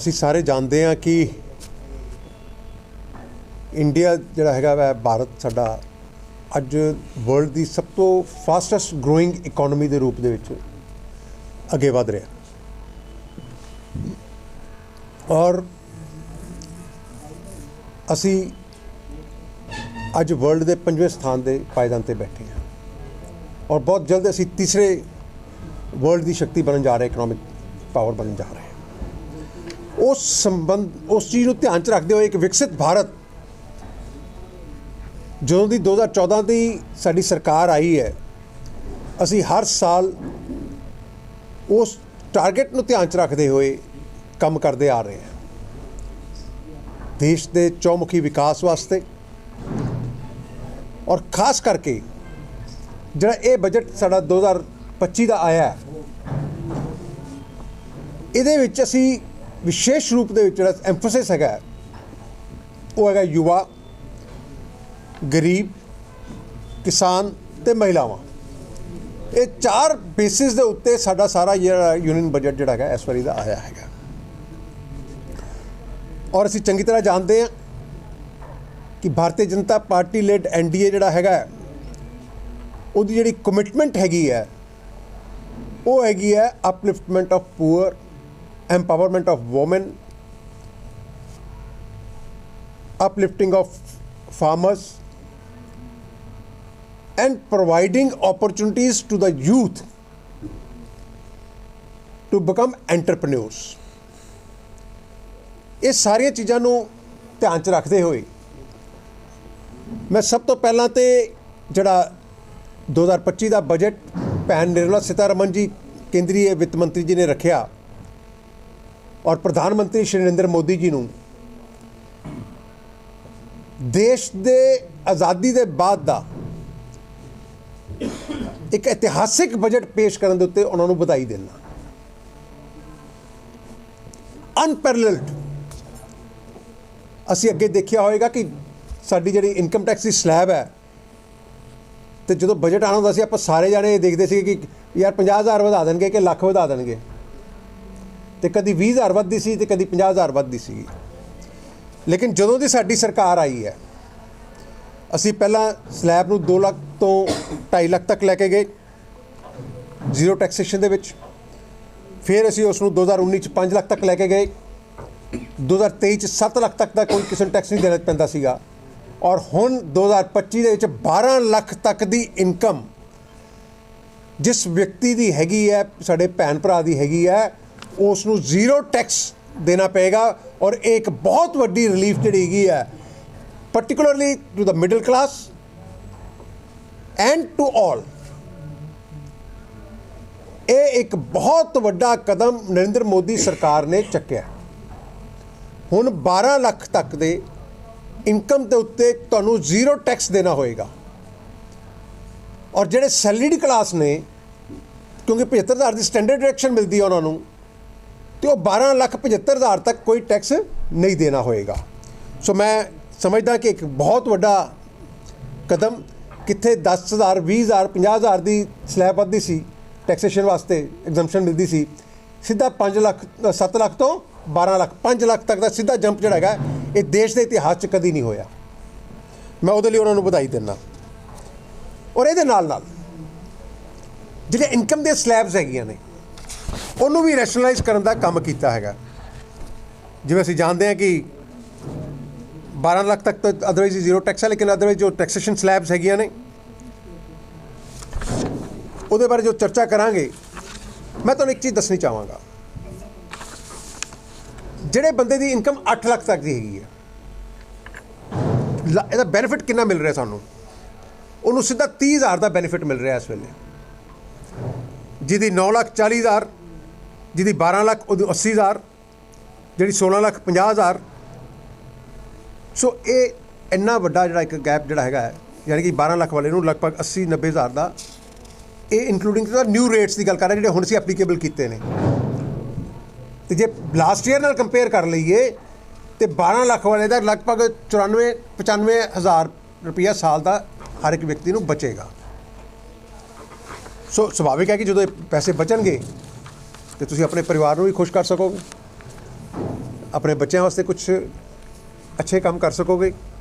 ਅਸੀਂ ਸਾਰੇ ਜਾਣਦੇ ਹਾਂ ਕਿ ਇੰਡੀਆ ਜਿਹੜਾ ਹੈਗਾ ਵਾ, ਭਾਰਤ ਸਾਡਾ ਅੱਜ ਵਰਲਡ ਦੀ ਸਭ ਤੋਂ ਫਾਸਟੈਸਟ ਗਰੋਇੰਗ ਇਕਨੋਮੀ ਦੇ ਰੂਪ ਦੇ ਵਿੱਚ ਅੱਗੇ ਵਧ ਰਿਹਾ। ਔਰ ਅਸੀਂ ਅੱਜ ਵਰਲਡ ਦੇ ਪੰਜਵੇਂ ਸਥਾਨ ਦੇ ਪਾਇਦਾਨ ਤੇ ਬੈਠੇ ਹਾਂ। ਔਰ ਬਹੁਤ ਜਲਦ ਅਸੀਂ ਤੀਸਰੇ ਵਰਲਡ ਦੀ ਸ਼ਕਤੀ ਬਣਨ ਜਾ ਰਹੇ ਇਕਨੋਮਿਕ ਪਾਵਰ ਬਣਨ ਜਾ ਰਹੇ ਹਾਂ। ਉਸ ਸੰਬੰਧ, ਉਸ ਚੀਜ਼ ਨੂੰ ਧਿਆਨ 'ਚ ਰੱਖਦੇ ਹੋਏ ਇੱਕ ਵਿਕਸਿਤ ਭਾਰਤ। ਜਦੋਂ ਦੀ 2014 ਦੀ ਸਾਡੀ ਸਰਕਾਰ ਆਈ ਹੈ, ਅਸੀਂ ਹਰ ਸਾਲ ਉਸ ਟਾਰਗੇਟ ਨੂੰ ਧਿਆਨ 'ਚ ਰੱਖਦੇ ਹੋਏ ਕੰਮ ਕਰਦੇ ਆ ਰਹੇ ਹਾਂ। ਦੇਸ਼ ਦੇ ਚੌਮੁਖੀ ਵਿਕਾਸ ਵਾਸਤੇ ਔਰ ਖਾਸ ਕਰਕੇ ਜਿਹੜਾ ਇਹ ਬਜਟ ਸਾਡਾ 2025 ਦਾ ਆਇਆ ਹੈ, ਇਹਦੇ ਵਿੱਚ ਅਸੀਂ ਵਿਸ਼ੇਸ਼ ਰੂਪ ਦੇ ਵਿੱਚ ਜਿਹੜਾ ਐਮਫੋਸਿਸ ਹੈਗਾ ਉਹ ਹੈਗਾ ਯੁਵਾ, ਗਰੀਬ, ਕਿਸਾਨ ਤੇ ਮਹਿਲਾਵਾਂ। ਇਹ ਚਾਰ ਬੇਸਿਸ ਦੇ ਉੱਤੇ ਸਾਡਾ ਸਾਰਾ ਜਿਹੜਾ ਯੂਨੀਅਨ ਬਜਟ ਜਿਹੜਾ ਹੈਗਾ, ਇਸ ਵਾਰੀ ਦਾ ਆਇਆ ਹੈਗਾ। ਔਰ ਅਸੀਂ ਚੰਗੀ ਤਰ੍ਹਾਂ ਜਾਣਦੇ ਹਾਂ ਕਿ Bharatiya Janata Party led NDA ਜਿਹੜਾ ਹੈਗਾ ਉਹਦੀ ਜਿਹੜੀ ਕਮਿਟਮੈਂਟ ਹੈਗੀ ਹੈ, ਉਹ ਹੈਗੀ ਹੈ upliftment of poor empowerment of women uplifting of farmers and providing opportunities to the youth to become entrepreneurs ਇਹ ਸਾਰੀਆਂ ਚੀਜ਼ਾਂ ਨੂੰ ਧਿਆਨ 'ਚ ਰੱਖਦੇ ਹੋਏ ਮੈਂ ਸਭ ਤੋਂ ਪਹਿਲਾਂ ਤੇ ਜਿਹੜਾ 2025 ਦਾ ਬਜਟ ਭੈਣ ਨਿਰਮਲਾ ਸੀਤਾਰਮਨ ਜੀ ਕੇਂਦਰੀ ਵਿੱਤ ਮੰਤਰੀ ਜੀ ਨੇ ਰੱਖਿਆ ਔਰ ਪ੍ਰਧਾਨ ਮੰਤਰੀ ਸ਼੍ਰੀ ਨਰਿੰਦਰ ਮੋਦੀ ਜੀ ਨੂੰ, ਦੇਸ਼ ਦੇ ਆਜ਼ਾਦੀ ਦੇ ਬਾਅਦ ਦਾ ਇੱਕ ਇਤਿਹਾਸਿਕ ਬਜਟ ਪੇਸ਼ ਕਰਨ ਦੇ ਉੱਤੇ ਉਹਨਾਂ ਨੂੰ ਵਧਾਈ ਦੇਣਾ। ਅਨਪੈਰਲਡ ਅਸੀਂ ਅੱਗੇ ਦੇਖਿਆ ਹੋਵੇਗਾ ਕਿ ਸਾਡੀ ਜਿਹੜੀ ਇਨਕਮ ਟੈਕਸ ਦੀ ਸਲੈਬ ਹੈ, ਤੇ ਜਦੋਂ ਬਜਟ ਆਉਣਾ ਹੁੰਦਾ ਸੀ, ਆਪਾਂ ਸਾਰੇ ਜਾਣੇ ਇਹ ਦੇਖਦੇ ਸੀ ਕਿ ਯਾਰ 50000 ਵਧਾ ਦੇਣਗੇ ਕਿ ਲੱਖ ਵਧਾ ਦੇਣਗੇ। ਤੇ ਕਦੀ 20000 ਵੱਧਦੀ ਸੀ ਤੇ ਕਦੀ 50000 ਵੱਧਦੀ ਸੀ। ਲੇਕਿਨ ਜਦੋਂ ਦੀ ਸਾਡੀ ਸਰਕਾਰ ਆਈ ਹੈ, ਅਸੀਂ ਪਹਿਲਾਂ ਸਲੈਬ ਨੂੰ 2 ਲੱਖ ਤੋਂ 2.5 ਲੱਖ ਤੱਕ ਲੈ ਕੇ ਗਏ, ਜ਼ੀਰੋ ਟੈਕਸੇਸ਼ਨ ਦੇ ਵਿੱਚ। ਫਿਰ ਅਸੀਂ ਉਸ ਨੂੰ 2019 ਚ 5 ਲੱਖ ਤੱਕ ਲੈ ਕੇ ਗਏ। 2023 ਚ 7 ਲੱਖ ਤੱਕ ਦਾ ਕੋਈ ਕਿਸੇ ਨੂੰ ਟੈਕਸ ਨਹੀਂ ਦੇਣਾ ਪੈਂਦਾ ਸੀਗਾ। ਔਰ ਹੁਣ 2025 ਦੇ ਵਿੱਚ 12 ਲੱਖ ਤੱਕ ਦੀ ਇਨਕਮ ਜਿਸ ਵਿਅਕਤੀ ਦੀ ਹੈਗੀ ਹੈ, ਸਾਡੇ ਭੈਣ ਭਰਾ ਦੀ ਹੈਗੀ ਹੈ ਉਸ ਨੂੰ ਜ਼ੀਰੋ ਟੈਕਸ ਦੇਣਾ ਪਏਗਾ ਔਰ ਇਹ ਇੱਕ ਬਹੁਤ ਵੱਡੀ ਰਿਲੀਫ ਜਿਹੜੀ ਹੈਗੀ ਹੈ particularly to the middle class and to all ਇਹ ਇੱਕ ਬਹੁਤ ਵੱਡਾ ਕਦਮ ਨਰਿੰਦਰ ਮੋਦੀ ਸਰਕਾਰ ਨੇ ਚੱਕਿਆ। ਹੁਣ 12 ਲੱਖ ਤੱਕ ਦੇ ਇਨਕਮ ਦੇ ਉੱਤੇ ਤੁਹਾਨੂੰ ਜ਼ੀਰੋ ਟੈਕਸ ਦੇਣਾ ਹੋਏਗਾ। ਔਰ ਜਿਹੜੇ ਸੈਲਰੀਡ ਕਲਾਸ ਨੇ, ਕਿਉਂਕਿ 75000 ਦੀ ਸਟੈਂਡਰਡ ਡਾਇਰੈਕਸ਼ਨ ਮਿਲਦੀ ਹੈ ਉਹਨਾਂ ਨੂੰ ਤੇ ਉਹ 12 ਲੱਖ 75000 ਤੱਕ ਕੋਈ ਟੈਕਸ ਨਹੀਂ ਦੇਣਾ ਹੋਏਗਾ। ਸੋ ਮੈਂ ਸਮਝਦਾ ਕਿ ਇੱਕ ਬਹੁਤ ਵੱਡਾ ਕਦਮ ਕਿੱਥੇ 10000 20000 50000 ਦੀ ਸਲੈਬ ਵੱਧਦੀ ਸੀ ਟੈਕਸੇਸ਼ਨ ਵਾਸਤੇ ਐਗਜ਼ੈਂਪਸ਼ਨ ਮਿਲਦੀ ਸੀ, ਸਿੱਧਾ 5 ਲੱਖ 7 ਲੱਖ ਤੋਂ 12 ਲੱਖ 5 ਲੱਖ ਤੱਕ ਦਾ ਸਿੱਧਾ ਜੰਪ ਜਿਹੜਾ ਹੈਗਾ, ਇਹ ਦੇਸ਼ ਦੇ ਇਤਿਹਾਸ 'ਚ ਕਦੀ ਨਹੀਂ ਹੋਇਆ। ਮੈਂ ਉਹਦੇ ਲਈ ਉਹਨਾਂ ਨੂੰ ਵਧਾਈ ਦਿੰਦਾ। ਔਰ ਇਹਦੇ ਨਾਲ ਨਾਲ ਜਿਹੜੇ ਇਨਕਮ ਦੇ ਸਲੈਬਸ ਹੈਗੀਆਂ ਨੇ ਉਹਨੂੰ ਵੀ ਰੈਸ਼ਨਲਾਈਜ਼ ਕਰਨ ਦਾ ਕੰਮ ਕੀਤਾ ਹੈਗਾ। ਜਿਵੇਂ ਅਸੀਂ ਜਾਣਦੇ ਹਾਂ ਕਿ 12 ਲੱਖ ਤੱਕ ਤਾਂ ਅਦਰਵਾਈਜ਼ ਜ਼ੀਰੋ ਟੈਕਸ ਹੈ, ਲੇਕਿਨ ਅਦਰਵਾਈਜ਼ ਜੋ ਟੈਕਸੇਸ਼ਨ ਸਲੈਬਸ ਹੈਗੀਆਂ ਨੇ, ਉਹਦੇ ਬਾਰੇ ਜੋ ਚਰਚਾ ਕਰਾਂਗੇ, ਮੈਂ ਤੁਹਾਨੂੰ ਇੱਕ ਚੀਜ਼ ਦੱਸਣੀ ਚਾਹਾਂਗਾ। ਜਿਹੜੇ ਬੰਦੇ ਦੀ ਇਨਕਮ 8 ਲੱਖ ਤੱਕ ਦੀ ਹੈਗੀ ਹੈ, ਲ- ਇਹਦਾ ਬੈਨੀਫਿਟ ਕਿੰਨਾ ਮਿਲ ਰਿਹਾ ਸਾਨੂੰ? ਉਹਨੂੰ ਸਿੱਧਾ 30000 ਦਾ ਬੈਨੀਫਿਟ ਮਿਲ ਰਿਹਾ ਇਸ ਵੇਲੇ। ਜਿਹਦੀ 9 ਲੱਖ 40000 ਜਿਹਦੀ 12 ਲੱਖ ਉਹਦੀ 80000 ਜਿਹੜੀ 16 ਲੱਖ 50000 ਸੋ ਇਹ ਇੰਨਾ ਵੱਡਾ ਜਿਹੜਾ ਇੱਕ ਗੈਪ ਜਿਹੜਾ ਹੈਗਾ ਹੈ, ਯਾਨੀ ਕਿ 12 ਲੱਖ ਵਾਲੇ ਨੂੰ ਲਗਭਗ 80 90000 ਦਾ, ਇਹ ਇਨਕਲੂਡਿੰਗ ਦਾ ਨਿਊ ਰੇਟਸ ਦੀ ਗੱਲ ਕਰ ਰਹੇ ਜਿਹੜੇ ਹੁਣ ਸੀ ਐਪਲੀਕੇਬਲ ਕੀਤੇ ਨੇ। ਤੇ ਜੇ ਲਾਸਟ ਈਅਰ ਨਾਲ ਕੰਪੇਅਰ ਕਰ ਲਈਏ, ਤੇ 12 ਲੱਖ ਵਾਲੇ ਦਾ ਲਗਭਗ 94 95 ਹਜ਼ਾਰ ਰੁਪਇਆ ਸਾਲ ਦਾ ਹਰ ਇੱਕ ਵਿਅਕਤੀ ਨੂੰ ਬਚੇਗਾ। ਸੋ ਸੁਭਾਵਿਕ ਹੈ ਕਿ ਜਦੋਂ ਇਹ ਪੈਸੇ ਬਚਣਗੇ ਤੇ ਤੁਸੀਂ ਆਪਣੇ ਪਰਿਵਾਰ ਨੂੰ ਵੀ ਖੁਸ਼ ਕਰ ਸਕੋਗੇ। ਆਪਣੇ ਬੱਚਿਆਂ ਵਾਸਤੇ ਕੁਝ ਅੱਛੇ ਕੰਮ ਕਰ ਸਕੋਗੇ।